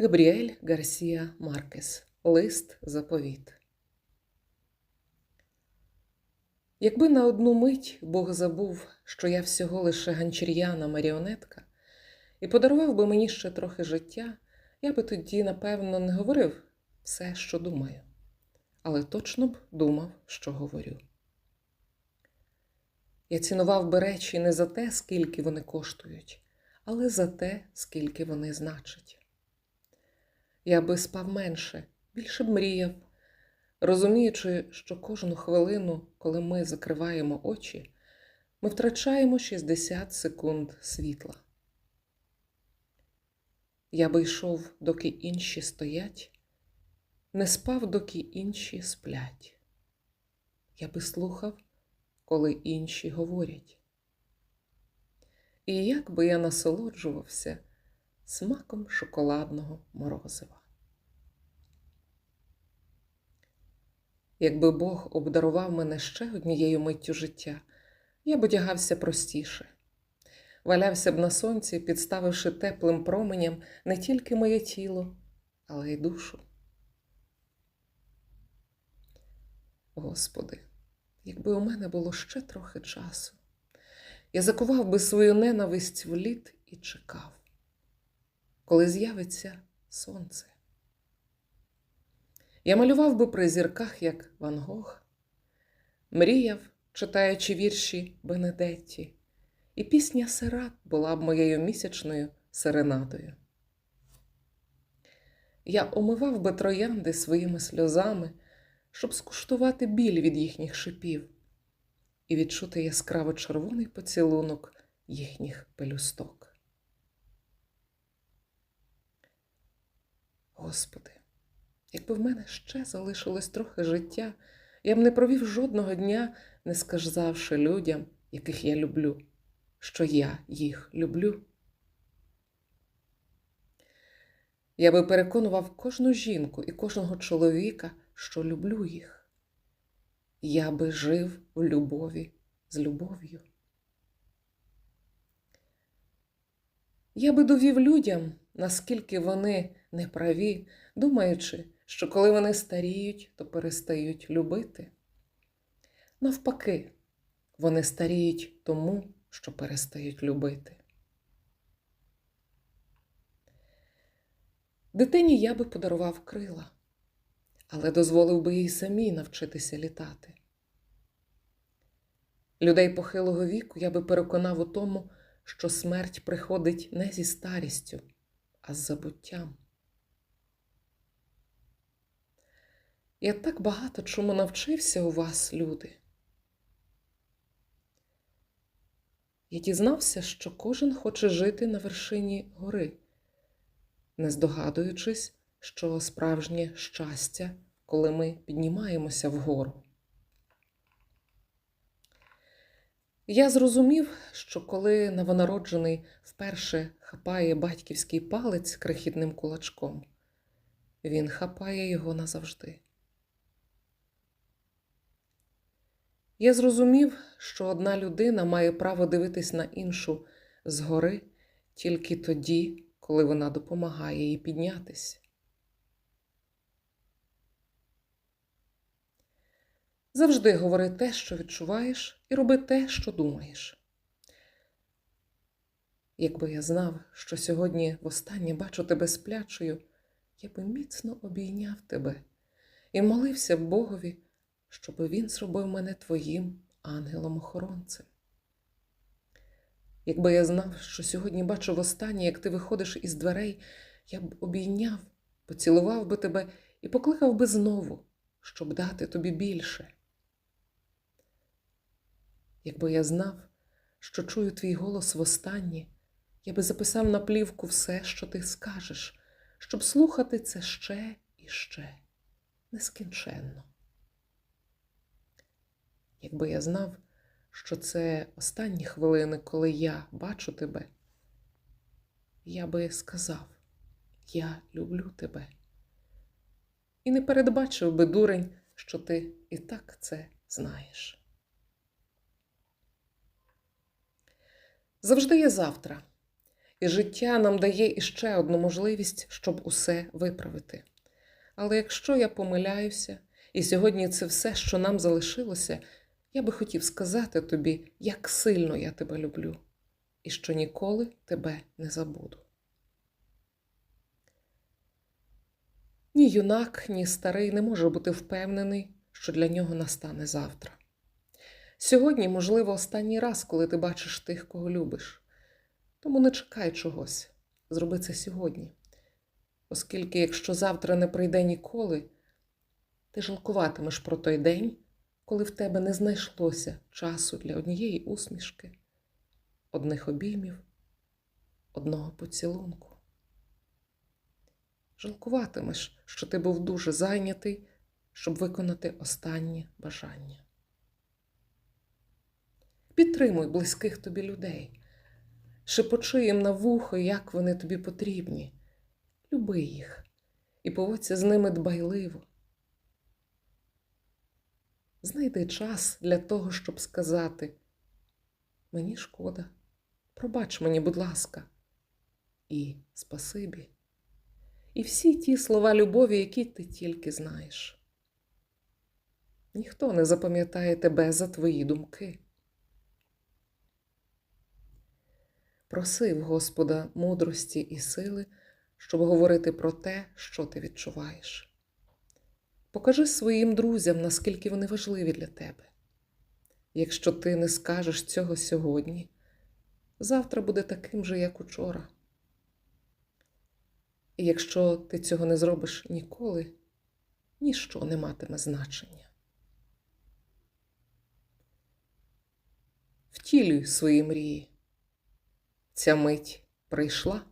Габріель Гарсія Маркес. Лист заповіт. Якби на одну мить Бог забув, що я всього лише ганчір'яна маріонетка, і подарував би мені ще трохи життя, я би тоді, напевно, не говорив все, що думаю, але точно б думав, що говорю. Я цінував би речі не за те, скільки вони коштують, але за те, скільки вони значать. Я би спав менше, більше б мріяв, розуміючи, що кожну хвилину, коли ми закриваємо очі, ми втрачаємо 60 секунд світла. Я би йшов, доки інші стоять, не спав, доки інші сплять. Я би слухав, коли інші говорять. І як би я насолоджувався смаком шоколадного морозива. Якби Бог обдарував мене ще однією миттю життя, я б одягався простіше, валявся б на сонці, підставивши теплим променям не тільки моє тіло, але й душу. Господи, якби у мене було ще трохи часу, я закував би свою ненависть в лід і чекав, коли з'явиться сонце. Я малював би при зірках, як Ван Гог, мріяв, читаючи вірші Бенедетті, і пісня Серат була б моєю місячною серенадою. Я омивав би троянди своїми сльозами, щоб скуштувати біль від їхніх шипів і відчути яскраво червоний поцілунок їхніх пелюсток. Господи, якби в мене ще залишилось трохи життя, я б не провів жодного дня, не сказавши людям, яких я люблю, що я їх люблю. Я би переконував кожну жінку і кожного чоловіка, що люблю їх. Я би жив в любові з любов'ю. Я би довів людям, наскільки вони неправі, думаючи, що коли вони старіють, то перестають любити. Навпаки, вони старіють тому, що перестають любити. Дитині я би подарував крила, але дозволив би їй самій навчитися літати. Людей похилого віку я би переконав у тому, що смерть приходить не зі старістю, а з забуттям. Я так багато чому навчився у вас, люди. Я дізнався, що кожен хоче жити на вершині гори, не здогадуючись, що справжнє щастя, коли ми піднімаємося вгору. Я зрозумів, що коли новонароджений вперше хапає батьківський палець крихітним кулачком, він хапає його назавжди. Я зрозумів, що одна людина має право дивитись на іншу згори тільки тоді, коли вона допомагає їй піднятися. Завжди говори те, що відчуваєш, і роби те, що думаєш. Якби я знав, що сьогодні востаннє бачу тебе сплячою, я би міцно обійняв тебе і молився Богові, щоб він зробив мене твоїм ангелом-охоронцем. Якби я знав, що сьогодні бачу востаннє, як ти виходиш із дверей, я б обійняв, поцілував би тебе і покликав би знову, щоб дати тобі більше. Якби я знав, що чую твій голос востаннє, я би записав на плівку все, що ти скажеш, щоб слухати це ще і ще, нескінченно. Якби я знав, що це останні хвилини, коли я бачу тебе, я би сказав: Я люблю тебе. І не передбачив би дурень, що ти і так це знаєш. Завжди є завтра, І життя нам дає іще одну можливість, щоб усе виправити. Але якщо я помиляюся, і сьогодні це все, що нам залишилося, я би хотів сказати тобі, як сильно я тебе люблю, і що ніколи тебе не забуду. Ні юнак, ні старий не може бути впевнений, що для нього настане завтра. Сьогодні, можливо, останній раз, коли ти бачиш тих, кого любиш. Тому не чекай чогось, зроби це сьогодні. Оскільки, якщо завтра не прийде ніколи, ти жалкуватимеш про той день, коли в тебе не знайшлося часу для однієї усмішки, одних обіймів, одного поцілунку. Жалкуватимеш, що ти був дуже зайнятий, щоб виконати останнє бажання. Підтримуй близьких тобі людей, шепочи їм на вухо, як вони тобі потрібні. Люби їх і поводься з ними дбайливо. Знайди час для того, щоб сказати мені шкода, пробач мені, будь ласка, і спасибі. І всі ті слова любові, які ти тільки знаєш. Ніхто не запам'ятає тебе за твої думки. Проси в Господа мудрості і сили, щоб говорити про те, що ти відчуваєш. Покажи своїм друзям, наскільки вони важливі для тебе. Якщо ти не скажеш цього сьогодні, завтра буде таким же, як учора. І якщо ти цього не зробиш ніколи, ніщо не матиме значення. Втілюй свої мрії. Ця мить прийшла.